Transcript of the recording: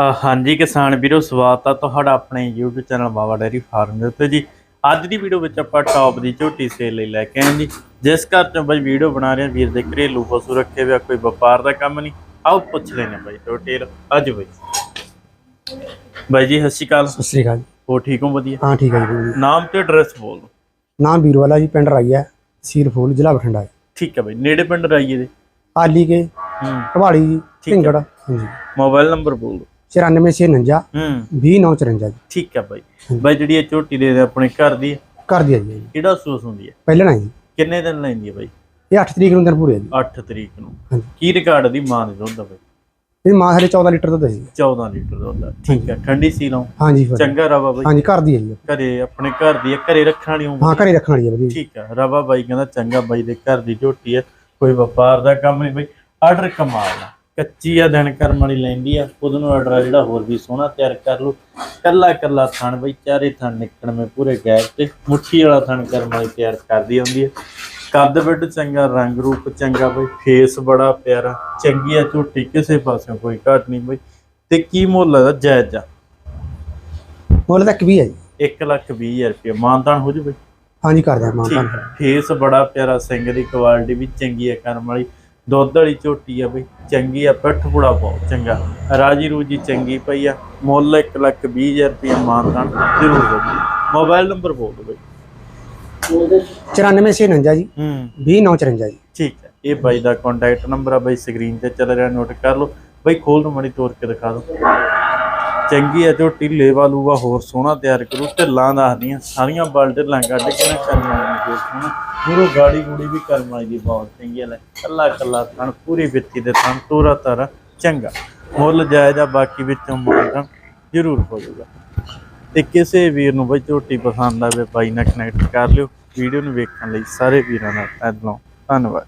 ਹਾਂਜੀ ਕਿਸਾਨ ਵੀਰੋ ਸਵਾਗਤ ਆ ਤੁਹਾਡਾ ਆਪਣੇ YouTube channel Baba dairy farm ਦੇ ਉੱਤੇ ਜੀ। ਅੱਜ ਦੀ ਵੀਡੀਓ ਵਿੱਚ ਆਪਾਂ ਟੌਪ ਦੀ ਝੋਟੀ ਸੇਲ ਲਈ ਲੈ ਕੇ ਆਏ ਜੀ। ਜਿਸ ਘਰ ਚੋਂ ਬਾਈ ਵੀਡੀਓ ਬਣਾ ਰਹੇ ਵੀਰ ਦੇ ਘਰੇਲੂ ਪਸ਼ੂ ਰੱਖੇ ਹੋਏ ਆ ਕੋਈ ਵਪਾਰ ਦਾ ਕੰਮ ਨਹੀਂ। ਆਓ ਪੁੱਛ ਲੈਣੇ ਬਾਈ ਡਿਟੇਲ ਅੱਜ ਬਾਈ। ਬਾਈ ਜੀ ਸਤਿ ਸ਼੍ਰੀ ਅਕਾਲ। ਸਤਿ ਸ੍ਰੀ ਅਕਾਲ। ਹੋ ਠੀਕ ਹੋ ਵਧੀਆ? ਹਾਂ ਠੀਕ ਹੈ ਜੀ। ਨਾਮ ਤੇ ਐਡਰੈਸ ਬੋਲ। ਨਾਮ ਵੀਰਵਾਲਾ ਜੀ ਪਿੰਡ ਰਾਈਆ ਸੀਰ ਫੂਲ ਜ਼ਿਲ੍ਹਾ ਬਠਿੰਡਾ। ਠੀਕ ਹੈ ਬਾਈ ਨੇੜੇ ਪਿੰਡ ਰਾਈਏ ਦੇ? ਆਲੀ ਕੇ ਢਵਾਲੀ ਜੀ ਠੀਕ ਹੈ। ਢਿੰਗੜ ਹਾਂਜੀ। ਮੋਬਾਈਲ ਨੰਬਰ ਬੋਲ ਦਿਓ 9449 ਹੂੰ। 20954 ਜੀ। ਠੀਕ ਹੈ ਬਾਈ। ਬਾਈ ਜਿਹੜੀ ਇਹ ਝੋਟੀ ਦੇ ਦੇ ਆਪਣੇ ਘਰ ਦੀ ਹੈ, ਕਰ ਦਿਆ ਜੀ ਕਿਹੜਾ ਸੂਸ ਹੁੰਦੀ ਹੈ ਪਹਿਲਾਂ ਨਾ ਜੀ। ਕਿੰਨੇ ਦਿਨ ਲੈਂਦੀ ਹੈ ਬਾਈ? ਇਹ 8 ਤਰੀਕ ਨੂੰ ਦਿਨ ਪੂਰੇ ਆ ਜੀ। 8 ਤਰੀਕ ਨੂੰ। ਹਾਂਜੀ। ਕੀ ਰਿਕਾਰਡ ਦੀ ਮਾਂ ਦੇ ਦੁੱਧ ਦਾ ਬਾਈ? ਇਹ ਮਾਂ ਹਰੇ 14 ਲੀਟਰ ਦੁੱਧ ਹੈ ਜੀ। 14 ਲੀਟਰ ਦੁੱਧ ਦਾ ਠੀਕ ਹੈ ਠੰਡੀ ਸੀ ਲਾਉ ਹਾਂਜੀ ਫਿਰ ਚੰਗਾ ਰਵਾ ਬਾਈ। ਹਾਂਜੀ ਘਰ ਦੀ ਹੈ ਜੀ। ਘਰੇ ਆਪਣੇ ਘਰ ਦੀ ਹੈ ਘਰੇ ਰੱਖਣ ਵਾਲੀ ਉਮਰ ਹਾਂ ਘਰੇ ਰੱਖਣ ਵਾਲੀ ਹੈ। ਠੀਕ ਹੈ ਰਵਾ ਬਾਈ ਕਹਿੰਦਾ ਚੰਗਾ ਬਾਈ ਦੇ ਘਰ ਦੀ ਝੋਟੀ ਹੈ ਕੋਈ ਵਪਾਰ ਦਾ ਕੰਮ ਨਹੀਂ ਬਾਈ। ਆਰਡਰ ਕਮਾਲ ਕੱਚੀ ਆ ਦਿਨ ਕਰਮ ਵਾਲੀ ਲੈਂਦੀ ਆ ਉਹਦੇ ਨੂੰ ਆਰਡਰ ਆ ਜਿਹੜਾ ਹੋਰ ਵੀ ਸੋਹਣਾ ਤਿਆਰ ਕਰ ਲਓ ਕੱਲਾ ਕੱਲਾ ਥਣ ਬਈ ਚਾਰੇ ਥਣ ਨਿਕਲਣ ਮੇ ਪੂਰੇ ਗੈਪ ਤੇ ਮੁੱਠੀ ਵਾਲਾ ਥਣ ਕਰਮ ਵਾਲੀ ਤਿਆਰ ਕਰਦੀ ਹੁੰਦੀ ਹੈ ਕੱਦ ਬਿੱਡ ਚੰਗਾ ਰੰਗ ਰੂਪ ਚੰਗਾ ਬਈ ਫੇਸ ਬੜਾ ਪਿਆਰਾ ਚੰਗੀ ਆ ਝੋਟੀ ਕਿਸੇ ਪਾਸਿਓਂ ਕੋਈ ਘਾਟ ਨਹੀਂ ਬਈ। ਤੇ ਕੀ ਮੁੱਲ ਹੈ ਜਾਇਜ਼ ਆ? ਮੁੱਲ ਤੱਕ ਵੀ ਹੈ ਜੀ। 1 ਲੱਖ 20 ਹਜ਼ਾਰ ਰੁਪਏ ਮਾਨਤਾਨ ਹੋ ਜੂ ਬਈ? ਹਾਂਜੀ ਕਰ ਦਿਆਂ। ਫੇਸ ਬੜਾ ਪਿਆਰਾ ਸਿੰਘ ਦੀ ਕੁਆਲਿਟੀ ਵੀ ਚੰਗੀ ਹੈ ਕਰਮ ਵਾਲੀ। ਦੁੱਧ ਵਾਲੀ ਝੋਟੀ ਆ ਬਈ ਚੰਗੀ ਆ ਪਿੱਠ ਪੁੜਾ ਬਹੁਤ ਚੰਗਾ। ਰਾਜੀ ਰੂਜੀ ਚੰਗੀ ਪਈ ਆ ਮੁੱਲ 1 ਲੱਖ 20 ਹਜ਼ਾਰ ਰੁਪਏ ਮਾਨਤਾਨ ਜ਼ਰੂਰ ਹੋ ਜੀ ਮੋਬਾਈਲ ਨੰਬਰ ਬੋਲ ਦਿਓ ਬਈ। 9449 ਜੀ। ਹੂੰ। 20954 ਜੀ। ਠੀਕ ਹੈ ਇਹ ਬਾਈ ਦਾ ਕੰਟੈਕਟ ਨੰਬਰ ਆ ਬਾਈ ਸਕਰੀਨ ਤੇ ਚੱਲ ਰਿਹਾ ਨੋਟ ਕਰ ਲਓ। ਬਾਈ ਖੋਲ ਨੂੰ ਮੜੀ ਤੋੜ ਕੇ ਦਿਖਾ ਦਿਓ। ਚੰਗੀ ਹੈ, ਝੋਟੀ ਲੇਵਾ ਲੂਵਾ ਹੋਰ ਸੋਹਣਾ ਤਿਆਰ ਕਰੂ, ਢਿੱਲਾਂ ਦੱਸਦੀਆਂ, ਸਾਰੀਆਂ ਬਲ ਢਿੱਲਾਂ ਕੱਢ ਕੇ ਨਾ ਕਰਮ ਵਾਲੀ ਨੂੰ ਫੇਰ ਸੋਹਣਾ। ਪੂਰੋ ਗਾੜੀ ਗੂੜੀ ਵੀ ਕਰਮ ਵਾਲੀ ਦੀ ਬਹੁਤ ਚੰਗੀ ਲੈ, ਕੱਲਾ ਕੱਲਾ ਥਣ, ਪੂਰੀ ਵਿੱਤੀ ਦੇ ਥਣ, ਤੋਰਾ ਤਾਰਾ, ਚੰਗਾ। ਮੁੱਲ ਜਾਇਜ਼ ਬਾਕੀ ਵਿੱਚੋਂ ਮਾਰਦਾ ਜ਼ਰੂਰ ਹੋ ਜਾਊਗਾ। ਤੇ ਕਿਸੇ ਵੀਰ ਨੂੰ ਬਈ ਝੋਟੀ ਪਸੰਦ ਆਵੇ, ਬਾਈ ਨਾਲ ਕਨੈਕਟ ਕਰ ਲਿਓ। ਵੀਡੀਓ ਨੂੰ ਵੇਖਣ ਲਈ ਸਾਰੇ ਵੀਰਾਂ ਦਾ ਦਿਲੋਂ ਧੰਨਵਾਦ।